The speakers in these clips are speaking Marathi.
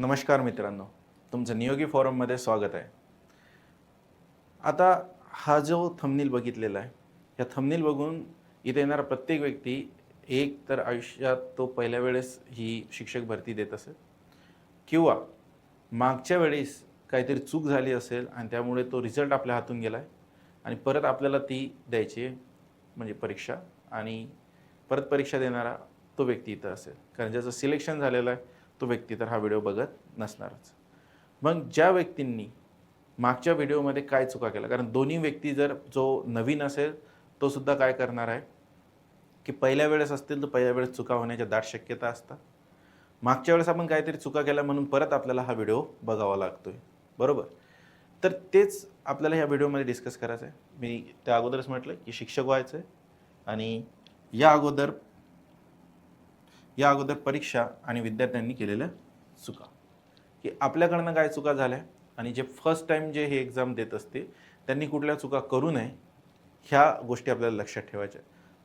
नमस्कार मित्रांनो तुमचं नियोगी फॉरममध्ये स्वागत आहे. आता हा जो थंबनील बघितलेला आहे या थंबनील बघून इथे येणारा प्रत्येक व्यक्ती एक तर आयुष्यात तो पहिल्या वेळेस ही शिक्षक भरती देत असेल किंवा मागच्या वेळेस काहीतरी चूक झाली असेल आणि त्यामुळे तो रिझल्ट आपल्या हातून गेला आहे आणि परत आपल्याला ती द्यायची आहे, म्हणजे परीक्षा आणि परत परीक्षा देणारा तो व्यक्ती इथं असेल. कारण ज्याचं सिलेक्शन झालेलं आहे तो व्यक्ती तर हा व्हिडिओ बघत नसणारच. मग ज्या व्यक्तींनी मागच्या व्हिडिओमध्ये काय चुका केल्या? कारण दोन्ही व्यक्ती जर जो नवीन असेल तो सुद्धा काय करणार आहे? की पहिल्या वेळेस असतील तर पहिल्या वेळेस चुका होण्याच्या दाट शक्यता असतात. मागच्या वेळेस आपण काहीतरी चुका केल्या म्हणून परत आपल्याला हा व्हिडिओ बघावा लागतो आहे बरोबर? तर तेच आपल्याला ह्या व्हिडिओमध्ये डिस्कस करायचं आहे मी त्या अगोदरच म्हटलं की शिक्षक व्हायचं आहे आणि या अगोदर या अगोदर परीक्षा आणि विद्यार्थ्यांनी केलेल्या चुका. की आपल्याकडनं काय चुका झाल्या आणि जे फर्स्ट टाईम जे हे एक्झाम देत असते त्यांनी कुठल्या चुका करू नये ह्या गोष्टी आपल्याला लक्षात ठेवायच्या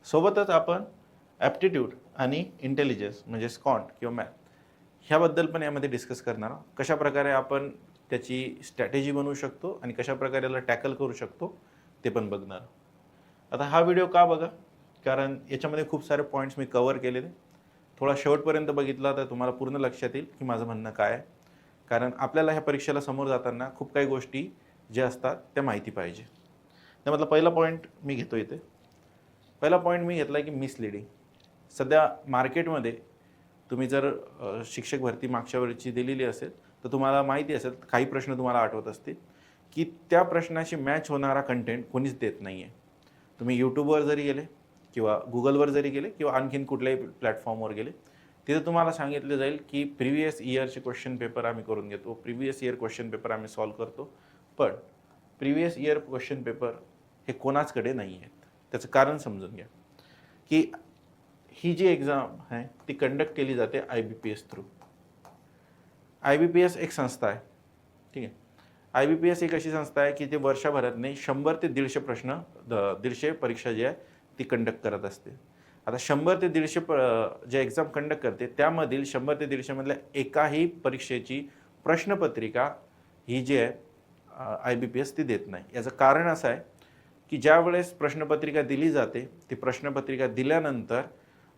सोबतच आपण ॲप्टिट्यूड आणि इंटेलिजन्स म्हणजे स्कॉन्ट किंवा मॅथ ह्याबद्दल पण यामध्ये डिस्कस करणार आहोत. कशा प्रकारे आपण त्याची स्ट्रॅटेजी बनवू शकतो आणि कशा प्रकारे याला टॅकल करू शकतो ते पण बघणार आता हा व्हिडिओ का बघा? कारण याच्यामध्ये खूप सारे पॉईंट्स मी कवर केलेले. थोडा शेवटपर्यंत बघितला तर तुम्हाला पूर्ण लक्षात येईल की माझं म्हणणं काय आहे. कारण आपल्याला ह्या परीक्षेला समोर जाताना खूप काही गोष्टी ज्या असतात त्या माहिती पाहिजे. त्यामधला पहिला पॉईंट मी घेतो इथे. पहिला पॉईंट मी घेतला आहे की मिसलिडिंग सध्या मार्केटमध्ये तुम्ही जर शिक्षक भरती मागच्या वेळची दिलेली असेल तर तुम्हाला माहिती असेल काही प्रश्न तुम्हाला आठवत असतील की त्या प्रश्नाशी मॅच होणारा कंटेंट कोणीच देत नाही आहे तुम्ही यूट्यूबवर जरी गेले किंवा गुगलवर जरी गेले किंवा आणखीन कुठल्याही प्लॅटफॉर्मवर गेले तिथे तुम्हाला सांगितलं जाईल की प्रिव्हियस इयरचे क्वेश्चन पेपर आम्ही करून घेतो. प्रिव्हियस इयर क्वेश्चन पेपर आम्ही सॉल्व करतो. पण प्रिव्हियस इयर क्वेश्चन पेपर हे कोणाचकडे नाही आहेत? त्याचं कारण समजून घ्या. की ही जी एक्झाम आहे ती कंडक्ट केली जाते I B P S through I B P S एक संस्था आहे. ठीक आहे? आय बी पी एस एक अशी संस्था आहे की ते वर्षभरात नाही शंभर ते दीडशे प्रश्न द- दीडशे परीक्षा जी आहे ती कंडक्ट करत असते. आता शंभर ते दीडशे प जे एक्झाम कंडक्ट करते त्यामधील शंभर ते दीडशेमधल्या एकाही परीक्षेची प्रश्नपत्रिका ही जी आहे आय बी पी एस ती देत नाही. याचं कारण असं आहे की ज्या वेळेस प्रश्नपत्रिका दिली जाते ती प्रश्नपत्रिका दिल्यानंतर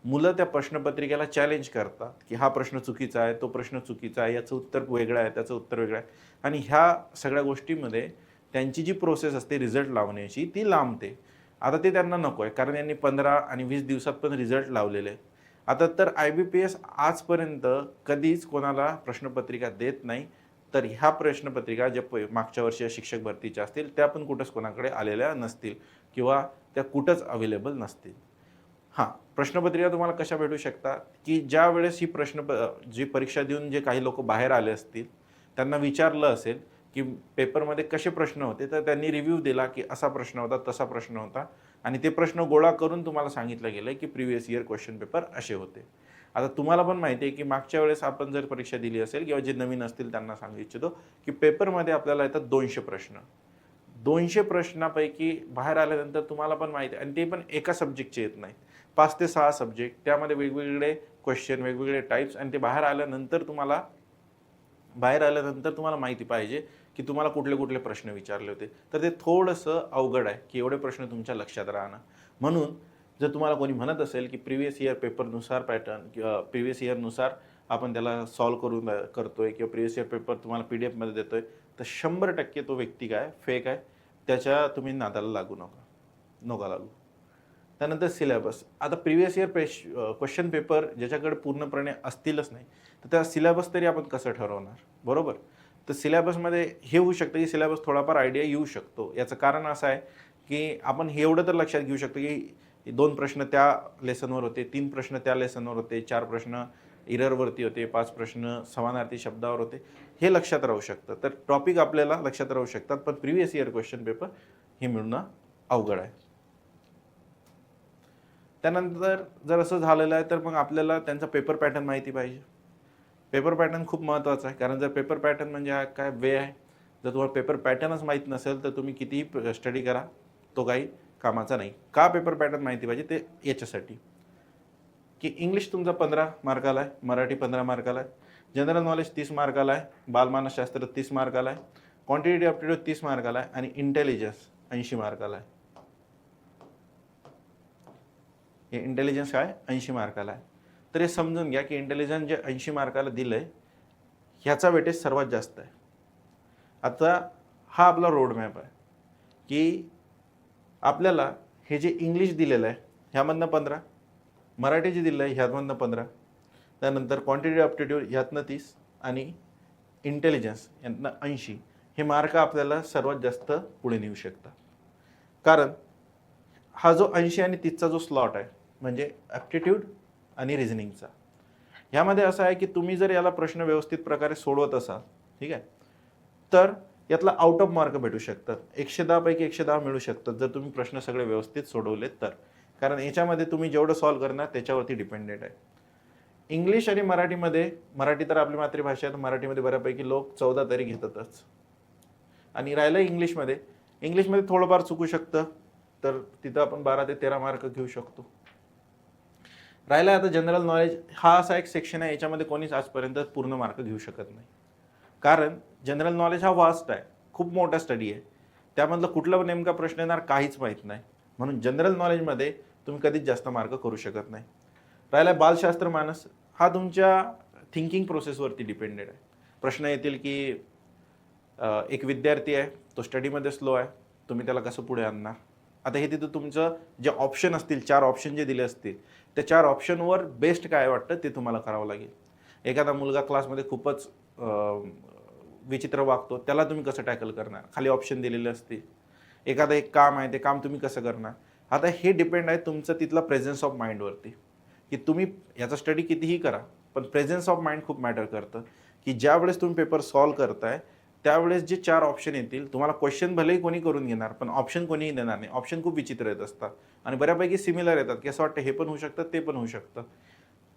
मुलं त्या प्रश्नपत्रिकेला चॅलेंज करतात की हा प्रश्न चुकीचा आहे तो प्रश्न चुकीचा आहे याचं उत्तर वेगळं आहे त्याचं उत्तर वेगळं आहे. आणि ह्या सगळ्या गोष्टीमध्ये त्यांची जी प्रोसेस असते रिझल्ट लावण्याची ती लांबते. आता ते त्यांना नको आहे कारण यांनी पंधरा आणि वीस दिवसात पण रिझल्ट लावलेले आता तर आय बी पी एस आजपर्यंत कधीच कोणाला प्रश्नपत्रिका देत नाही. तर ह्या प्रश्नपत्रिका ज्या प मागच्या वर्षी शिक्षक भरतीच्या असतील त्या पण कुठंच कोणाकडे आलेल्या नसतील किंवा त्या कुठंच अवेलेबल नसतील. हां प्रश्नपत्रिका तुम्हाला कशा भेटू शकतात? की ज्या वेळेस ही प्रश्न जी परीक्षा देऊन जे काही लोक बाहेर आले असतील त्यांना विचारलं असेल की पेपरमध्ये कसे प्रश्न होते तर त्यांनी रिव्ह्यू दिला की असा प्रश्न होता तसा प्रश्न होता. आणि ते प्रश्न गोळा करून तुम्हाला सांगितलं गेलं की प्रिव्हियस इयर क्वेश्चन पेपर असे होते. आता तुम्हाला पण माहिती आहे की मागच्या वेळेस आपण जर परीक्षा दिली असेल किंवा जे नवीन असतील त्यांना सांगू इच्छितो की पेपरमध्ये आपल्याला येतात दोनशे प्रश्न. दोनशे प्रश्नापैकी बाहेर आल्यानंतर तुम्हाला पण माहिती आहे आणि ते पण एका सब्जेक्टचे येत नाहीत. पाच ते सहा सब्जेक्ट त्यामध्ये वेगवेगळे क्वेश्चन वेगवेगळे टाईप्स आणि ते बाहेर आल्यानंतर तुम्हाला बाहेर आल्यानंतर तुम्हाला माहिती पाहिजे की तुम्हाला कुठले कुठले प्रश्न विचारले होते. तर ते थोडंसं अवघड आहे की एवढे प्रश्न तुमच्या लक्षात राहणं. म्हणून जर तुम्हाला कोणी म्हणत असेल की प्रिव्हियस इयर पेपरनुसार पॅटर्न किंवा प्रिव्हियस इयरनुसार आपण त्याला सॉल्व करून करतोय किंवा प्रिव्हियस इयर पेपर तुम्हाला पी डी एफमध्ये देतोय तर शंभर टक्के तो व्यक्ती काय फेक आहे. त्याच्या तुम्ही नादाला लागू नका. नका लागू. त्यानंतर सिलेबस. आता प्रिव्हियस इयर पेश क्वेश्चन पेपर ज्याच्याकडे पूर्णपणे असतीलच नाही तर त्या सिलेबस तरी आपण कसं ठरवणार? बरोबर? तर सिलॅबसमध्ये हे होऊ शकतं की सिलॅबस थोडाफार आयडिया येऊ शकतो. याचं कारण असं आहे की आपण हे एवढं तर लक्षात घेऊ शकतो की दोन प्रश्न त्या लेसनवर होते तीन प्रश्न त्या लेसनवर होते चार प्रश्न इररवरती होते पाच प्रश्न समानार्थी शब्दावर होते. हे लक्षात राहू शकतं. तर टॉपिक आपल्याला लक्षात राहू शकतात पण प्रिव्हियस इयर क्वेश्चन पेपर हे मिळणं अवघड आहे. त्यानंतर जर असं झालेलं आहे तर मग आपल्याला त्यांचा पेपर पॅटर्न माहिती पाहिजे. पेपर पॅटर्न खूप महत्त्वाचा आहे. कारण जर पेपर पॅटर्न म्हणजे हा काय वे आहे जर तुम्हाला पेपर पॅटर्नच माहीत नसेल तर तुम्ही कितीही स्टडी करा तो काही कामाचा नाही. का पेपर पॅटर्न माहिती पाहिजे? ते याच्यासाठी. की इंग्लिश तुमचा पंधरा मार्काला आहे मराठी पंधरा मार्काला आहे जनरल नॉलेज तीस मार्काला आहे बालमानसशास्त्र तीस मार्काला आहे क्वांटिटेटिव्ह ॲप्टिट्यूड तीस मार्काला आहे आणि इंटेलिजन्स ऐंशी मार्काला आहे. हे इंटेलिजन्स काय? ऐंशी मार्काला आहे. तर हे समजून घ्या की इंटेलिजन्स जे ऐंशी मार्काला दिलं आहे ह्याचा वेटेज सर्वात जास्त आहे. आता हा आपला रोड मॅप आहे की आपल्याला हे जे इंग्लिश दिलेलं आहे ह्यामधनं पंधरा मराठी जे दिलं आहे ह्यामधनं पंधरा त्यानंतर क्वांटिटी ऑप्टिट्यूड ह्यातनं तीस आणि इंटेलिजन्स यातनं ऐंशी हे मार्क आपल्याला सर्वात जास्त पुढे नेऊ शकतात. कारण हा जो ऐंशी आणि तीसचा जो स्लॉट आहे म्हणजे ॲप्टिट्यूड आणि रिझनिंगचा ह्यामध्ये असं आहे की तुम्ही जर याला प्रश्न व्यवस्थित प्रकारे सोडवत असाल ठीक आहे तर यातला आउट ऑफ मार्क भेटू शकतात. एकशे दहापैकी एकशे दहा मिळू शकतात जर तुम्ही प्रश्न सगळे व्यवस्थित सोडवलेत तर. कारण याच्यामध्ये तुम्ही जेवढं सॉल्व करणार त्याच्यावरती डिपेंडेंट आहे. इंग्लिश आणि मराठीमध्ये मराठी तर आपली मातृभाषा आहे तर मराठीमध्ये बऱ्यापैकी लोक चौदा तरी घेतातच. आणि राहिलं इंग्लिशमध्ये इंग्लिशमध्ये थोडंफार चुकू शकतं तर तिथं आपण बारा ते तेरा मार्क घेऊ शकतो. राहिला आता जनरल नॉलेज हा असा एक सेक्शन आहे याच्यामध्ये कोणीच आजपर्यंत पूर्ण मार्क घेऊ शकत नाही. कारण जनरल नॉलेज हा वास्ट आहे खूप मोठा स्टडी आहे. त्यामधलं कुठला नेमका प्रश्न येणार काहीच माहीत नाही. म्हणून जनरल नॉलेजमध्ये तुम्ही कधीच जास्त मार्क करू शकत नाही. राहिला बालशास्त्र मानस. हा तुमच्या थिंकिंग प्रोसेसवरती डिपेंडेड आहे. प्रश्न येतील की एक विद्यार्थी आहे तो स्टडीमध्ये स्लो आहे तुम्ही त्याला कसं पुढे आणणार? आता हे तिथं तुमचं जे ऑप्शन असतील चार ऑप्शन जे दिले असतील त्या चार ऑप्शनवर बेस्ट काय वाटतं ते तुम्हाला करावं लागेल. एखादा मुलगा क्लासमध्ये खूपच विचित्र वागतो त्याला तुम्ही कसं टॅकल करणार? खाली ऑप्शन दिलेले असतील. एखादं एक काम आहे ते काम तुम्ही कसं करणार? आता हे डिपेंड आहे तुमचं तिथला प्रेझेन्स ऑफ माइंडवरती की तुम्ही याचा स्टडी कितीही करा पण प्रेझेन्स ऑफ माइंड खूप मॅटर करतं. की ज्या वेळेस तुम्ही पेपर सॉल्व करताय त्यावेळेस जे चार ऑप्शन येतील तुम्हाला क्वेश्चन भलेही कोणी करून घेणार पण ऑप्शन कोणीही देणार नाही. ऑप्शन खूप विचित्र येत असतात. आणि बऱ्यापैकी सिमिलर येतात की असं वाटतं हे पण होऊ शकतं ते पण होऊ शकतं.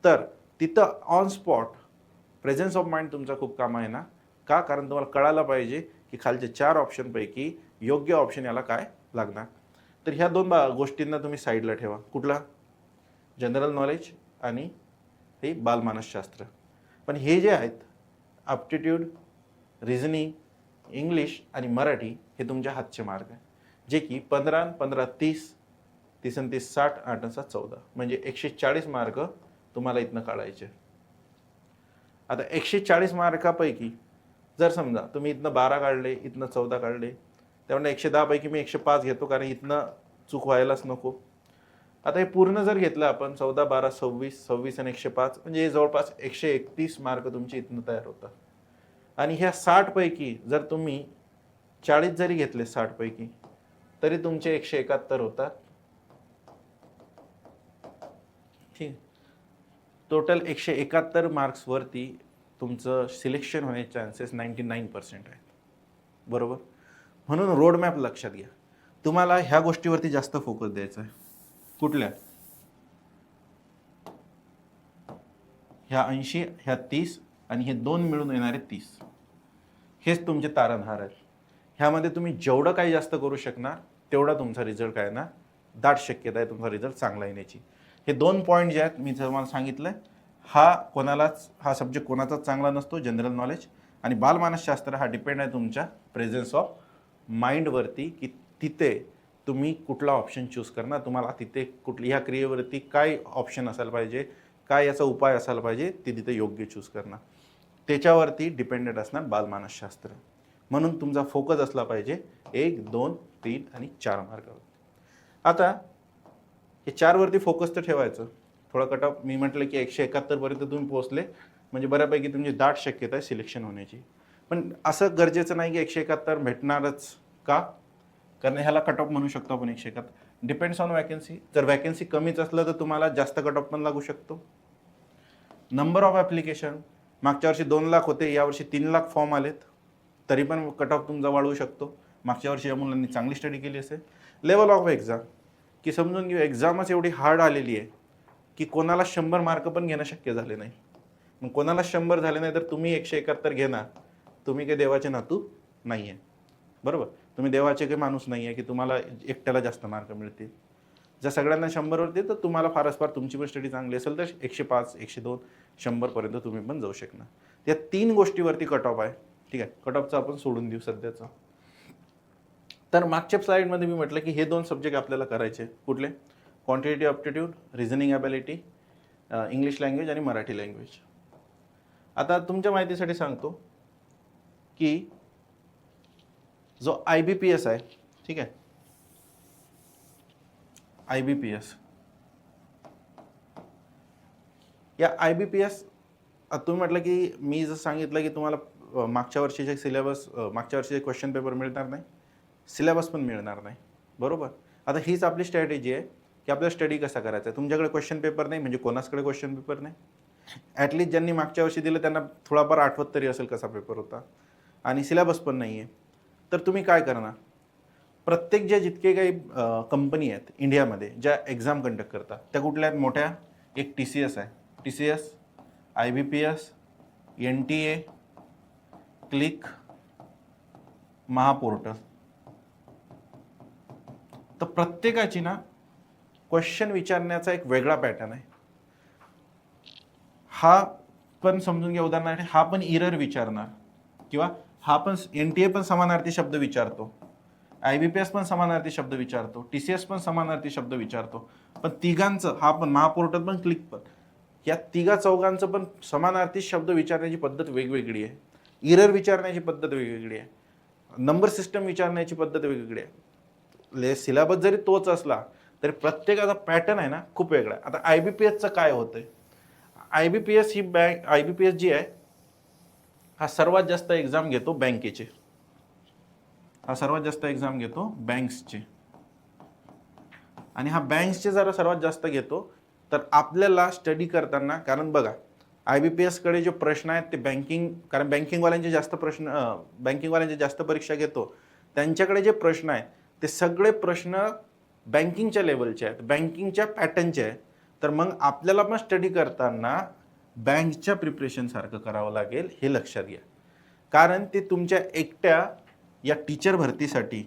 तर तिथं on spot presence of mind तुमचा खूप काम आहे ना? का? कारण तुम्हाला कळायला पाहिजे की खालच्या चार ऑप्शनपैकी योग्य ऑप्शन याला काय लागणार. तर ह्या दोन बा गोष्टींना तुम्ही साईडला ठेवा. कुठला? जनरल नॉलेज आणि हे बालमानसशास्त्र. पण हे जे आहेत ॲप्टिट्यूड रिझनिंग इंग्लिश आणि मराठी हे तुमच्या हातचे मार्ग आहे. जे की पंधरा आणि पंधरा तीस तीस आणि तीस साठ आठ आणि सात चौदा. म्हणजे एकशे चाळीस मार्क तुम्हाला इथनं काढायचे. आता एकशे चाळीस मार्कापैकी जर समजा तुम्ही इथनं बारा काढले इथनं चौदा काढले त्यामुळे एकशे दहापैकी मी एकशे पाच घेतो कारण इथनं चूक व्हायलाच नको. आता हे पूर्ण जर घेतलं आपण चौदा बारा सव्वीस सव्वीस आणि एकशे पाच म्हणजे हे जवळपास एकशे एकतीस मार्क तुमचे इथनं तयार होतात. आणि ह्या साठपैकी जर तुम्ही चाळीस जरी घेतले साठपैकी तरी तुमचे एकशे एकाहत्तर होतात. ठीक. टोटल एकशे एकाहत्तर मार्क्सवरती तुमचं सिलेक्शन होण्याचे चान्सेस नाईंटी नाईन पर्सेंट आहेत. बरोबर? म्हणून रोडमॅप लक्षात घ्या. तुम्हाला ह्या गोष्टीवरती जास्त फोकस द्यायचा आहे. कुठल्या? ह्या ऐंशी ह्या तीस आणि हे दोन मिळून येणारे तीस. हेच तुमचे तारणहार आहेत. ह्यामध्ये तुम्ही जेवढं काही जास्त करू शकणार तेवढा तुमचा रिझल्ट काय ना दाट शक्यता आहे तुमचा रिझल्ट चांगला येण्याची. हे दोन पॉईंट जे आहेत मी तुम्हाला सांगितलं हा कोणालाच हा सब्जेक्ट कोणाचाच चांगला नसतो जनरल नॉलेज आणि बालमानसशास्त्र हा डिपेंड आहे तुमच्या प्रेझेन्स ऑफ माइंडवरती की तिथे तुम्ही कुठला ऑप्शन चूज करणार तुम्हाला तिथे कुठली ह्या क्रियेवरती काय ऑप्शन असायला पाहिजे काय याचा उपाय असायला पाहिजे ते तिथे योग्य चूज करणार. त्याच्यावरती डिपेंडेंट असणार बालमानसशास्त्र. म्हणून तुमचा फोकस असला पाहिजे एक दोन तीन आणि चार मार्गावर. आता हे चारवरती फोकस तर ठेवायचं. थोडा कट ऑफ मी म्हटलं की एकशे एकाहत्तरपर्यंत तुम्ही पोहोचले. म्हणजे बऱ्यापैकी तुमची दाट शक्यता आहे सिलेक्शन होण्याची. पण असं गरजेचं नाही की एकशे एकाहत्तर भेटणारच का? कारण ह्याला कट ऑफ म्हणू शकतो आपण एकशे एकाहत्तर. डिपेंड्स ऑन वॅकन्सी जर वॅकन्सी कमीच असलं तर तुम्हाला जास्त कट ऑफ पण लागू शकतो. नंबर ऑफ ॲप्लिकेशन मागच्या वर्षी दोन लाख होते यावर्षी तीन लाख फॉर्म आलेत. तरी पण कट ऑफ तुमचा वाढवू शकतो. मागच्या वर्षी या मुलांनी चांगली स्टडी केली असेल. लेवल ऑफ एक्झाम की समजून घेऊ एक्झामच एवढी हार्ड आलेली आहे की कोणाला शंभर मार्क पण घेणं शक्य झाले नाही. मग कोणाला शंभर झाले नाही तर तुम्ही एकशे एकाहत्तर घेणार. तुम्ही काही देवाचे नातू नाही आहे बरोबर? तुम्ही देवाचे काही माणूस नाही आहे की तुम्हाला एकट्याला जास्त मार्क मिळतील. जर सगळ्यांना शंभरवरती तर तुम्हाला फारच फार तुमची पण स्टडी चांगली असेल तर एकशे पाच एकशे दोन शंभरपर्यंत तुम्ही पण जाऊ शकणार. या तीन गोष्टीवरती कट ऑफ आहे. ठीक आहे. कट ऑफचं आपण सोडून देऊ सध्याचं. तर मागच्या स्लाईडमध्ये मी म्हटलं की हे दोन सब्जेक्ट आपल्याला करायचे. कुठले? Quantitative aptitude reasoning ability English language आणि मराठी लँग्वेज आता तुमच्या माहितीसाठी सांगतो की जो आय बी पी एस आहे ठीक आहे. आय बी पी एस या आय बी पी एस तुम्ही म्हटलं की मी जर सांगितलं की तुम्हाला मागच्या वर्षीचे सिलेबस मागच्या वर्षीचे क्वेश्चन पेपर मिळणार नाही सिलेबस पण मिळणार नाही. बरोबर? आता हीच आपली स्ट्रॅटेजी आहे की आपल्याला स्टडी कसा करायचा आहे? तुमच्याकडे क्वेश्चन पेपर नाही म्हणजे कोणाचकडे क्वेश्चन पेपर नाही? ॲटलीस्ट ज्यांनी मागच्या वर्षी दिलं त्यांना थोडाफार आठवत तरी असेल कसा पेपर होता. आणि सिलेबस पण नाही आहे तर तुम्ही काय करणार? प्रत्येक ज्या जितके काही कंपनी आहेत इंडियामध्ये ज्या एक्झाम कंडक्ट करतात त्या कुठल्या आहेत? मोठ्या? एक टी सी एस आहे. T C S I B P S N T A click Mahaportal तर प्रत्येकाची ना क्वेश्चन विचारण्याचा एक वेगळा पॅटर्न आहे. हा पण समजून घ्या उदाहरणार्थ हा पण इरर विचारणार किंवा हा पण एन टी ए पण समानार्थी शब्द विचारतो. आय बी पी एस पण समानार्थी शब्द विचारतो. टी सी एस पण समानार्थी शब्द विचारतो. पण तिघांचं हा पण महापोर्टल पण क्लिक पण. या तिघा चौघांचं पण समानार्थी शब्द विचारण्याची पद्धत वेगवेगळी आहे. इरर विचारण्याची पद्धत वेगवेगळी आहे. नंबर सिस्टम विचारण्याची पद्धत वेगवेगळी आहे. ले सिलेबस जरी तोच असला तरी प्रत्येकाचा पॅटर्न आहे ना खूप वेगळा आहे. आता आय बी पी एसचं काय होतंय? I B P S he bank I B P S जी आहे हा सर्वात जास्त एक्झाम घेतो बँकेचे. हा सर्वात जास्त एक्झाम घेतो बँक्सचे आणि हा बँक्सचे जरा सर्वात जास्त घेतो तर आपल्याला स्टडी करताना कारण बघा आय बी पी एसकडे जे प्रश्न आहेत ते बँकिंग कारण बँकिंगवाल्यांचे जास्त प्रश्न बँकिंगवाल्यांचे जास्त परीक्षा घेतो त्यांच्याकडे जे प्रश्न आहेत ते सगळे प्रश्न बँकिंगच्या लेवलचे आहेत बँकिंगच्या पॅटर्नचे आहेत. तर मग आपल्याला पण स्टडी करताना बँकच्या प्रिपरेशनसारखं करावं लागेल हे लक्षात घ्या. कारण ते तुमच्या एकट्या या टीचर भरतीसाठी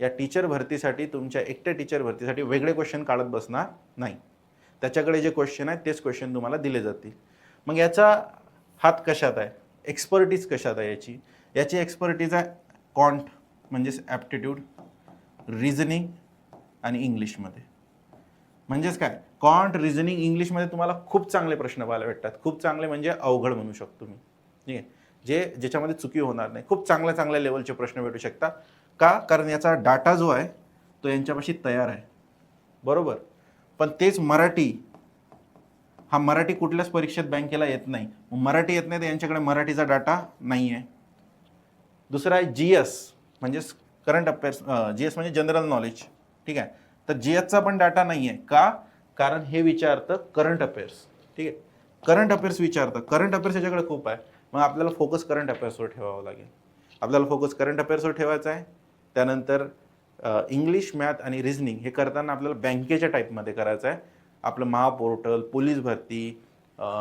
या टीचर भरतीसाठी तुमच्या एकट्या टीचर भरतीसाठी वेगळे क्वेश्चन काढत बसणार नाही. त्याच्याकडे जे क्वेश्चन आहेत तेच क्वेश्चन तुम्हाला दिले जातील. मग याचा हात कशात आहे? एक्सपर्टीज कशात आहे याची? याची एक्सपर्टीज आहे कॉन्ट म्हणजेच ॲप्टिट्यूड रिझनिंग आणि इंग्लिशमध्ये म्हणजेच काय? कॉन्ट रिझनिंग इंग्लिशमध्ये तुम्हाला खूप चांगले प्रश्न पाहायला भेटतात. खूप चांगले म्हणजे अवघड म्हणू शकतो मी. ठीक आहे? जे ज्याच्यामध्ये चुकी होणार नाही. खूप चांगल्या चांगल्या लेवलचे प्रश्न भेटू शकतात. का? कारण याचा डाटा जो आहे तो यांच्यापाशी तयार आहे. बरोबर? पण तेच मराठी हा मराठी कुठल्याच परीक्षेत बँकेला येत नाही. मग मराठी येत नाही तर यांच्याकडे मराठीचा डाटा नाही आहे दुसरा आहे जी एस म्हणजेच करंट अफेअर्स जी एस म्हणजे जनरल म्हणजे नॉलेज ठीक आहे? तर जी एसचा पण डाटा नाही आहे का? कारण हे विचारतं करंट अफेअर्स ठीक आहे? करंट अफेअर्स विचारतं. करंट अफेअर्स याच्याकडे खूप आहे. मग आपल्याला फोकस करंट अफेअर्सवर ठेवावं लागेल. आपल्याला फोकस करंट अफेअर्सवर ठेवायचा आहे. त्यानंतर इंग्लिश मॅथ आणि रिझनिंग हे करताना आपल्याला बँकेच्या टाईपमध्ये करायचं आहे आपलं महापोर्टल पोलीस भरती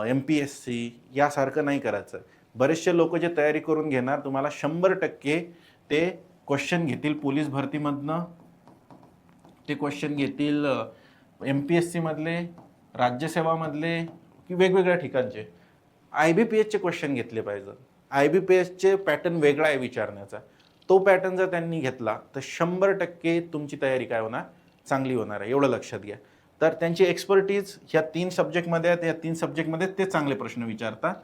एम पी एस सी यासारखं नाही करायचं. बरेचसे लोक जे तयारी करून घेणार तुम्हाला शंभर टक्के ते क्वेश्चन घेतील पोलीस भरतीमधनं. ते क्वेश्चन घेतील एम पी एस सीमधले राज्यसेवामधले की वेगवेगळ्या ठिकाणचे. आय बी पी एसचे क्वेश्चन घेतले पाहिजे. आय बी पी एसचे पॅटर्न वेगळा आहे विचारण्याचा. तो पॅटर्न जर त्यांनी घेतला तर शंभर टक्के तुमची तयारी काय होणार? चांगली होणार आहे एवढं लक्षात घ्या. तर त्यांची एक्सपर्टीज ह्या तीन सब्जेक्टमध्ये आहेत या तीन सब्जेक्टमध्ये ते चांगले प्रश्न विचारतात.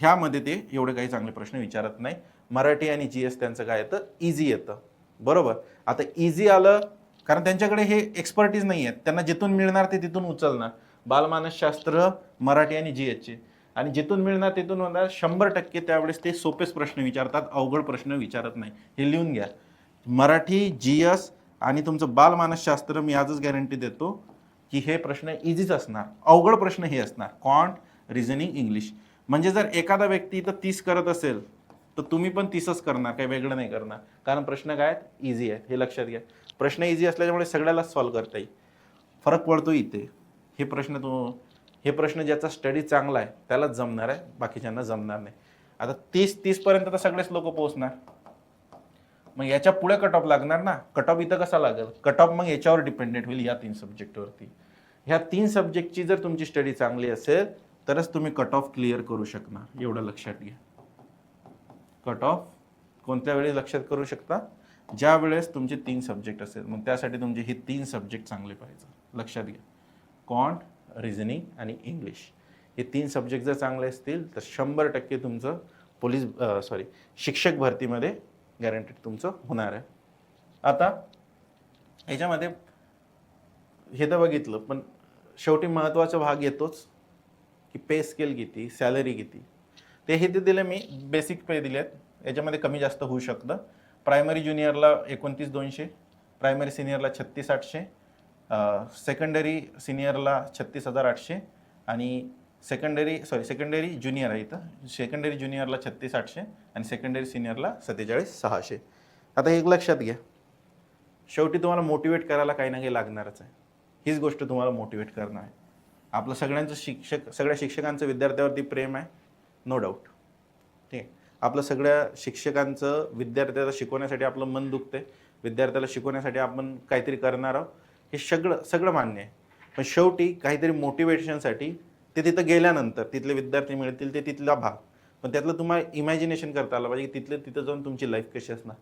ह्यामध्ये ते एवढे काही चांगले प्रश्न विचारत नाही. मराठी आणि जी एस त्यांचं काय येतं? इझी येतं. बरोबर? आता इझी आलं कारण त्यांच्याकडे हे एक्सपर्टीज नाही आहेत त्यांना जिथून मिळणार ते तिथून उचलणार. बालमानसशास्त्र मराठी आणि जी एसचे आणि जिथून मिळणार तिथून होणार शंभर टक्के त्यावेळेस ते सोपेच प्रश्न विचारतात अवघड प्रश्न विचारत नाही. हे लिहून घ्या. मराठी जी एस आणि तुमचं बालमानसशास्त्र मी आजच गॅरंटी देतो की हे प्रश्न इझीच असणार. अवघड प्रश्न हे असणार. कॉन्ट रिझनिंग इंग्लिश म्हणजे जर एखादा व्यक्ती इथं तीस करत असेल तर तुम्ही पण तीसच करणार काही वेगळं नाही करणार. कारण प्रश्न काय आहेत? इझी आहेत. हे लक्षात घ्या. प्रश्न इझी असल्यामुळे सगळ्यालाच सॉल्व्ह करता येईल. फरक पडतो इथे. हे प्रश्न तो हे प्रश्न ज्याचा स्टडी चांगला आहे त्यालाच जमणार आहे बाकीच्यांना जमणार नाही. आता तीस तीसपर्यंत तर सगळेच लोक पोहोचणार. मग याच्यापुढे कट ऑफ लागणार ना? कट ऑफ इथं कसा लागेल? कट ऑफ मग याच्यावर डिपेंडेंट होईल या तीन सब्जेक्टवरती ह्या तीन सब्जेक्टची जर तुमची स्टडी चांगली असेल तरच तुम्ही कट ऑफ क्लिअर करू शकणार. एवढं लक्षात घ्या. कट ऑफ कोणत्या वेळी लक्षात करू शकता? ज्या वेळेस तुमचे तीन सब्जेक्ट असेल. मग त्यासाठी तुमचे हे तीन सब्जेक्ट चांगले पाहिजे लक्षात घ्या. कॉन्ट रिझनिंग आणि इंग्लिश हे तीन सब्जेक्ट जर चांगले असतील तर शंभर टक्के तुमचं पोलीस सॉरी शिक्षक भरतीमध्ये गॅरंटीड तुमचं होणार आहे. आता याच्यामध्ये हे तर बघितलं पण शेवटी महत्त्वाचा भाग येतोच की पे स्केल किती सॅलरी किती. ते हे ते दिले मी बेसिक पे दिले आहेत याच्यामध्ये कमी जास्त होऊ शकतं. प्रायमरी ज्युनियरला एकोणतीस दोनशे प्रायमरी सिनियरला छत्तीस आठशे सेकंडरी सिनियरला छत्तीस हजार आठशे आणि सेकंडरी सॉरी सेकंडरी ज्युनियर आहे इथं. सेकंडरी ज्युनियरला छत्तीस आठशे आणि सेकंडरी सिनियरला सत्तेचाळीस सहाशे. आता एक लक्षात घ्या. शेवटी तुम्हाला मोटिवेट करायला काही ना काही लागणारच आहे. हीच गोष्ट तुम्हाला मोटिवेट करणं आहे. आपलं सगळ्यांचं शिक्षक सगळ्या शिक्षकांचं विद्यार्थ्यावरती प्रेम आहे नो डाऊट ठीक आहे? आपलं सगळ्या शिक्षकांचं विद्यार्थ्याला शिकवण्यासाठी आपलं मन दुखते विद्यार्थ्याला शिकवण्यासाठी आपण काहीतरी करणार आहोत. हे सगळं सगळं मान्य आहे. पण शेवटी काहीतरी मोटिवेशनसाठी ते तिथं गेल्यानंतर तिथले विद्यार्थी मिळतील ते तिथला भाग. पण त्यातलं तुम्हाला इमॅजिनेशन करता आलं पाहिजे की तिथलं तिथं जाऊन तुमची लाईफ कशी असणार?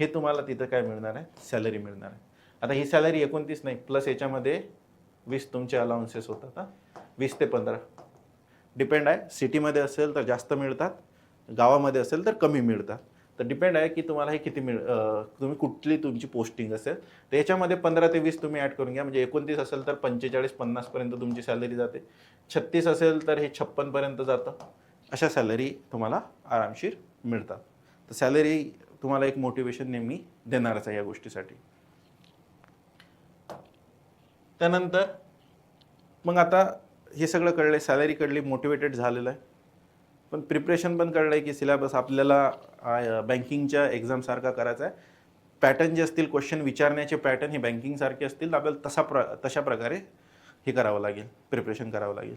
हे तुम्हाला तिथं काय मिळणार आहे? सॅलरी मिळणार आहे. आता ही सॅलरी एकोणतीस नाही प्लस याच्यामध्ये वीस तुमचे अलाउन्सेस होतात हां. वीस ते पंधरा. डिपेंड आहे सिटीमध्ये असेल तर जास्त मिळतात गावामध्ये असेल तर कमी मिळतात. तर डिपेंड आहे की तुम्हाला हे किती मिळ तुम्ही कुठली तुमची पोस्टिंग असेल. तर याच्यामध्ये पंधरा ते वीस तुम्ही ॲड करून घ्या. म्हणजे एकोणतीस असेल तर पंचेचाळीस पन्नासपर्यंत तुमची सॅलरी जाते. छत्तीस असेल तर हे छप्पनपर्यंत जातं. अशा सॅलरी तुम्हाला आरामशीर मिळतात. तर सॅलरी तुम्हाला एक मोटिवेशन नेहमी देणारच आहे या गोष्टीसाठी. त्यानंतर मग आता हे सगळं कळलं सॅलरी कळली मोटिवेटेड झालेलं आहे. पण प्रिपरेशन पण कळलं आहे की सिलेबस आपल्याला बँकिंगच्या एक्झामसारखा करायचा आहे. पॅटर्न जे असतील क्वेश्चन विचारण्याचे पॅटर्न हे बँकिंगसारखे असतील तर आपल्याला तसा प्र तशा प्रकारे हे करावं लागेल प्रिपरेशन करावं लागेल.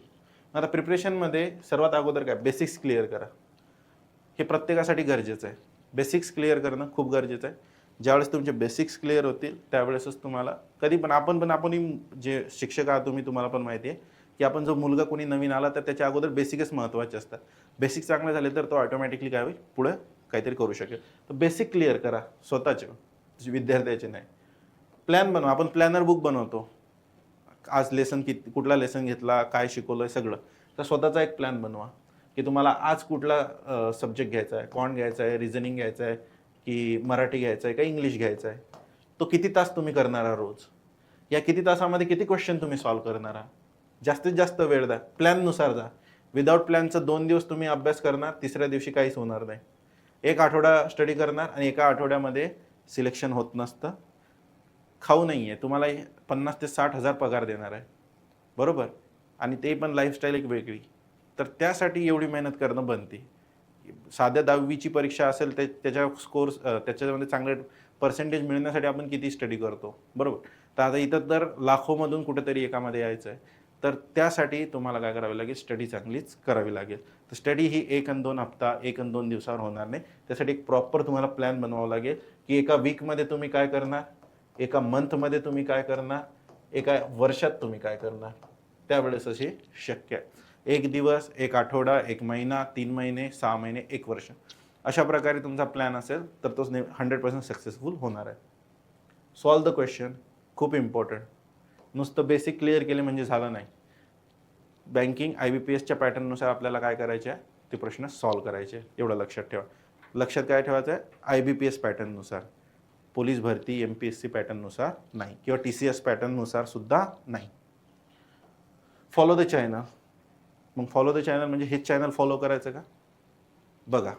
आता प्रिपरेशनमध्ये सर्वात अगोदर काय? बेसिक्स क्लिअर करा. हे प्रत्येकासाठी गरजेचं आहे. बेसिक्स क्लिअर करणं खूप गरजेचं आहे. ज्यावेळेस तुमचे बेसिक्स क्लिअर होतील त्यावेळेसच तुम्हाला कधी पण आपण पण आपणही जे शिक्षक आहात तुम्ही तुम्हाला पण माहिती आहे. की आपण जो मुलगा कोणी नवीन आला तर त्याच्या अगोदर बेसिकच महत्त्वाचे असतात. बेसिक चांगले झाले तर तो ऑटोमॅटिकली काय होईल? पुढे काहीतरी करू शकेल. तर बेसिक क्लिअर करा. स्वतःचे. विद्यार्थ्याचे नाही. प्लॅन बनवा. आपण प्लॅनर बुक बनवतो. आज लेसन किती कुठला लेसन घेतला काय शिकवलं आहे सगळं. तर स्वतःचा एक प्लॅन बनवा. की तुम्हाला आज कुठला सब्जेक्ट घ्यायचा आहे? कॉन घ्यायचा आहे? रिझनिंग घ्यायचं आहे? की मराठी घ्यायचं आहे? का इंग्लिश घ्यायचं आहे? तो किती तास तुम्ही करणार आहात रोज? या किती तासामध्ये किती क्वेश्चन तुम्ही सॉल्व्ह करणार आहात? जास्तीत जास्त वेळ द्या. प्लॅननुसार जा. विदाऊट प्लॅनचं दोन दिवस तुम्ही अभ्यास करणार तिसऱ्या दिवशी काहीच होणार नाही. एक आठवडा स्टडी करणार आणि एका आठवड्यामध्ये सिलेक्शन होत नसतं. खाऊ नाही आहे तुम्हाला पन्नास ते साठ हजार पगार देणार आहे. बरोबर? आणि ते पण लाईफस्टाईल एक वेगळी. तर त्यासाठी एवढी मेहनत करणं बनते. साध्या दहावीची परीक्षा असेल ते त्याच्या स्कोर्स त्याच्यामध्ये चांगले पर्सेंटेज मिळण्यासाठी आपण किती स्टडी करतो. बरोबर? तर आता इथं तर लाखोमधून कुठेतरी एकामध्ये यायचं आहे तर त्यासाठी तुम्हाला काय करावे लागेल? स्टडी चांगलीच करावी लागेल. तर स्टडी ही एक आणि दोन हप्ता एक आणि दोन दिवसावर होणार नाही. त्यासाठी एक प्रॉपर तुम्हाला प्लॅन बनवावा लागेल की एका वीकमध्ये तुम्ही काय करणार? एका मंथमध्ये तुम्ही काय करणार? एका वर्षात तुम्ही काय करणार? त्यावेळेस असे शक्य आहे. एक दिवस एक आठवडा एक महिना तीन महिने सहा महिने एक वर्ष. अशा प्रकारे तुमचा प्लॅन असेल तर तो हंड्रेड पर्सेंट सक्सेसफुल होणार आहे. सॉल्व द क्वेश्चन खूप इम्पॉर्टंट नुसतं बेसिक क्लिअर केले म्हणजे झालं नाही. बँकिंग आय बी पी एसच्या पॅटर्ननुसार आपल्याला काय करायचे? आहे ते प्रश्न सॉल्व करायचे. एवढं लक्षात ठेवा. लक्षात काय ठेवायचं? आहे आय बी पी एस पॅटर्ननुसार पोलीस भरती एम पी एस सी पॅटर्ननुसार नाही. किंवा टी सी एस पॅटर्ननुसार सुद्धा नाही. फॉलो द चॅनल मग फॉलो द चॅनल म्हणजे हेच चॅनल फॉलो करायचं का? बघा.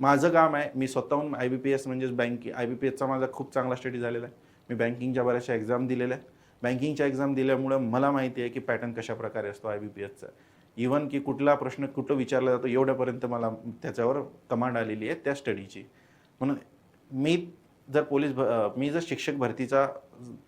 माझं काम आहे मी स्वतःहून आय बी पी एस म्हणजेच बँकिंग आय बी पी एसचा माझा खूप चांगला स्टडी झालेला आहे. मी बँकिंगच्या बऱ्याचशा एक्झाम दिलेल्या आहेत. बँकिंगच्या एक्झाम दिल्यामुळं मला माहिती आहे की पॅटर्न कशा प्रकारे असतो आय बी पी एसचा इव्हन की कुठला प्रश्न कुठं विचारला जातो एवढ्यापर्यंत मला त्याच्यावर कमांड आलेली आहे त्या स्टडीची म्हणून मी जर पोलीस भ मी जर शिक्षक भरतीचा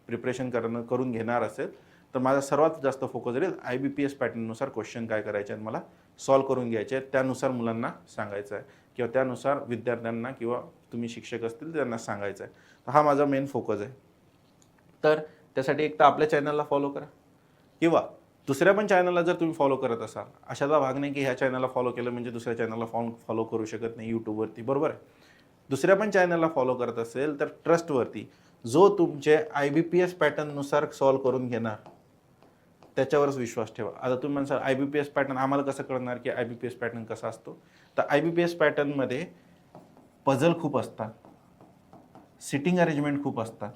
प्रिपरेशन करणं करून घेणार असेल तर माझा सर्वात जास्त फोकस राहील आय बी पी एस पॅटर्ननुसार क्वेश्चन काय करायचे आणि मला सॉल्व करून घ्यायचे आहेत. त्यानुसार मुलांना सांगायचं आहे. किंवा त्यानुसार विद्यार्थ्यांना किंवा तुम्ही शिक्षक असतील त्यांना सांगायचं आहे. हा माझा मेन फोकस आहे. तर त्यासाठी एक तर आपल्या चॅनलला फॉलो करा. किंवा दुसऱ्या पण चॅनलला जर तुम्ही फॉलो करत असाल अशाचा भाग नाही की ह्या चॅनलला फॉलो केलं म्हणजे दुसऱ्या चॅनलला फॉलो फॉलो करू शकत नाही यूट्यूबवरती बरोबर आहे? दुसऱ्या पण चॅनलला फॉलो करत असेल तर ट्रस्टवरती जो तुमचे आय बी पी एस पॅटर्ननुसार सॉल्व करून घेणार त्याच्यावरच विश्वास ठेवा. आता तुम्ही म्हणसाल I B P S pattern आम्हाला कसं कळणार की I B P S pattern कसा असतो? तर आय बी पी एस पॅटर्नमध्ये पझल खूप असतात. सिटिंग अरेंजमेंट खूप असतात.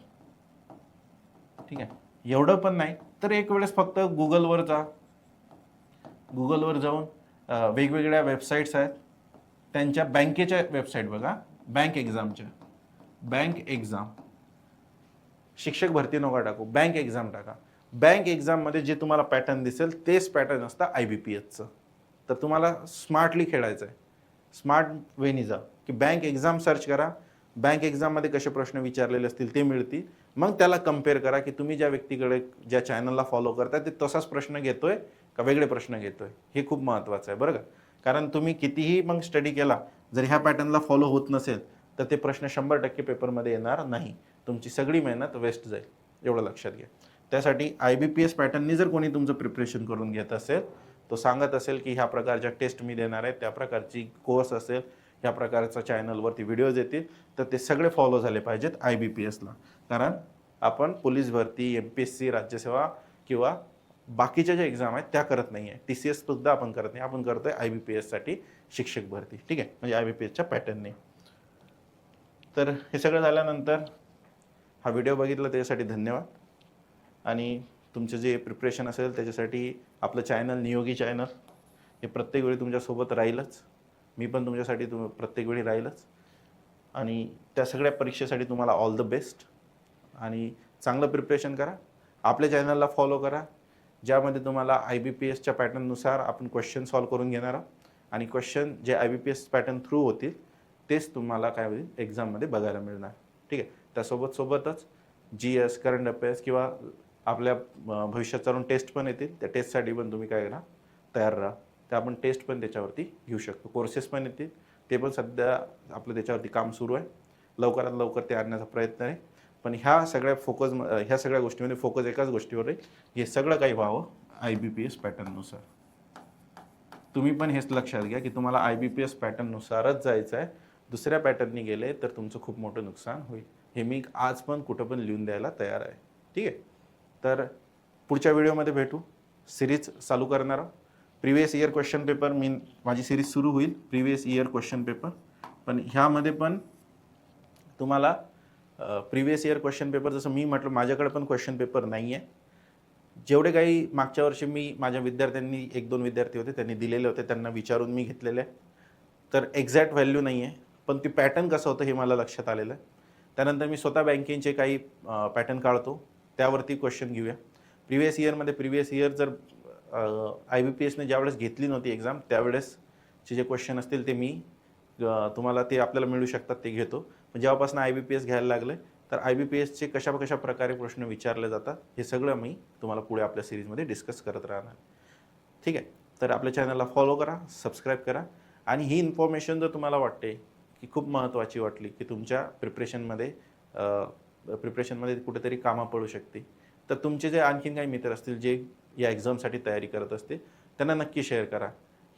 ठीक आहे. एवढं पण नाही. तर एक वेळेस फक्त गुगलवर जा. गुगलवर जाऊन वेगवेगळ्या वेबसाईट्स आहेत. त्यांच्या बँकेच्या वेबसाईट बघा. बँक एक्झामच्या बँक एक्झाम शिक्षक भरती नका टाकू. बँक एक्झाम टाका. बँक एक्झाममध्ये जे तुम्हाला पॅटर्न दिसेल तेच पॅटर्न असतं आय बी पी एचचं तर तुम्हाला स्मार्टली खेळायचं आहे स्मार्ट वेनी जा. की बँक एक्झाम सर्च करा. बँक एक्झाममध्ये कसे प्रश्न विचारलेले असतील ते मिळतील. मग त्याला कंपेअर करा की तुम्ही ज्या व्यक्तीकडे ज्या चॅनलला फॉलो करता ते तसाच प्रश्न घेतोय का वेगळे प्रश्न घेतोय? हे खूप महत्त्वाचं आहे बरं का? कारण तुम्ही कितीही मग स्टडी केला जर ह्या पॅटर्नला फॉलो होत नसेल तर ते प्रश्न शंभर टक्के पेपरमध्ये येणार नाही. तुमची सगळी मेहनत वेस्ट जाईल एवढं लक्षात घ्या. त्यासाठी आय बी पी एस पॅटर्ननी जर कोणी तुमचं प्रिपरेशन करून घेत असेल तो सांगत असेल की ह्या प्रकारच्या टेस्ट मी देणार आहे त्या प्रकारची कोर्स असेल ह्या प्रकारचा चॅनलवरती व्हिडिओज येतील तर ते सगळे फॉलो झाले पाहिजेत आय बी पी एसला कारण आपण पोलीस भरती एम पी एस सी राज्यसेवा किंवा बाकीच्या ज्या एक्झाम आहेत त्या करत नाही आहे टी सी एस सुद्धा आपण करत नाही. आपण करतो आहे आय बी पी एससाठी शिक्षक भरती. ठीक आहे? म्हणजे आय बी पी एसच्या पॅटर्नने तर हे सगळं झाल्यानंतर हा व्हिडिओ बघितला त्याच्यासाठी धन्यवाद. आणि तुमचं जे प्रिपरेशन असेल त्याच्यासाठी आपलं चॅनल नियोगी चॅनल हे प्रत्येक वेळी तुमच्यासोबत राहीलच. मी पण तुमच्यासाठी तुम प्रत्येक वेळी राहीलच. आणि त्या सगळ्या परीक्षेसाठी तुम्हाला ऑल द बेस्ट आणि चांगलं प्रिपरेशन करा. आपल्या चॅनलला फॉलो करा. ज्यामध्ये तुम्हाला आय बी पी एसच्या पॅटर्ननुसार आपण क्वेश्चन सॉल्व करून घेणार आहोत. आणि क्वेश्चन जे I B P S pattern through होतील तेच तुम्हाला काय होईल? एक्झाममध्ये बघायला मिळणार. ठीक आहे? त्यासोबत सोबतच जी एस करंट अफेअर्स किंवा आपल्या भविष्यात चालून टेस्ट पण येतील. त्या टेस्टसाठी पण तुम्ही काय करा? तयार राहा. तर आपण टेस्ट पण त्याच्यावरती घेऊ शकतो. कोर्सेस पण येतील. ते पण सध्या आपलं त्याच्यावरती काम सुरू आहे. लवकरात लवकर ते आणण्याचा प्रयत्न आहे. पण ह्या सगळ्या फोकस ह्या सगळ्या गोष्टीमध्ये फोकस एकाच गोष्टीवर राहील हे सगळं काही व्हावं आय बी पी एस पॅटर्ननुसार तुम्ही पण हेच लक्षात घ्या की तुम्हाला आय बी पी एस पॅटर्ननुसारच जायचं आहे. दुसऱ्या पॅटर्ननी गेले तर तुमचं खूप मोठं नुकसान होईल. हे मी आज पण कुठं पण लिहून द्यायला तयार आहे. ठीक आहे? तर पुढच्या व्हिडिओमध्ये भेटू. सिरीज चालू करणार आहोत. प्रिवियस इयर क्वेश्चन पेपर मी माझी सिरीज सुरू होईल. Previous year question paper. पण ह्यामध्ये पण तुम्हाला प्रिवियस इयर क्वेश्चन पेपर जसं मी म्हटलं माझ्याकडे पण क्वेश्चन पेपर नाही आहे जेवढे काही मागच्या वर्षी मी माझ्या विद्यार्थ्यांनी एक दोन विद्यार्थी होते त्यांनी दिलेले होते त्यांना विचारून मी घेतलेले. आहे तर एक्झॅक्ट व्हॅल्यू नाही आहे पण ती पॅटर्न कसं होतं हे मला लक्षात आलेलं. आहे त्यानंतर मी स्वतः बँकिंगचे काही पॅटर्न काढतो त्यावरती क्वेश्चन घेऊया. प्रिवियस इयरमध्ये प्रिवियस इयर जर आय बी पी एसने ज्यावेळेस घेतली नव्हती एक्झाम त्यावेळेसचे जे क्वेश्चन असतील ते मी तुम्हाला ते आपल्याला मिळू शकतात ते घेतो. जेव्हापासून आय बी पी एस घ्यायला लागलं तर आय बी पी एसचे कशा कशा प्रकारे प्रश्न विचारले जातात हे सगळं मी तुम्हाला पुढे आपल्या सिरीजमध्ये डिस्कस करत राहणार. ठीक आहे? तर आपल्या चॅनलला फॉलो करा सबस्क्राईब करा. आणि ही इन्फॉर्मेशन जर तुम्हाला वाटते की खूप महत्त्वाची वाटली की तुमच्या प्रिपरेशनमध्ये प्रिपरेशनमध्ये कुठेतरी कामा पडू शकते तर तुमचे जे आणखीन काही मित्र असतील जे या एक्झामसाठी तयारी करत असते त्यांना नक्की शेअर करा.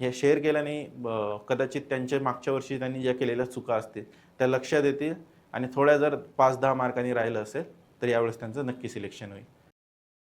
हे शेअर केल्याने कदाचित त्यांच्या मागच्या वर्षी त्यांनी ज्या केलेल्या चुका असतील त्या लक्षात येतील आणि थोड्या जर पाच दहा मार्कांनी राहिलं असेल तर यावेळेस त्यांचं नक्की सिलेक्शन होईल.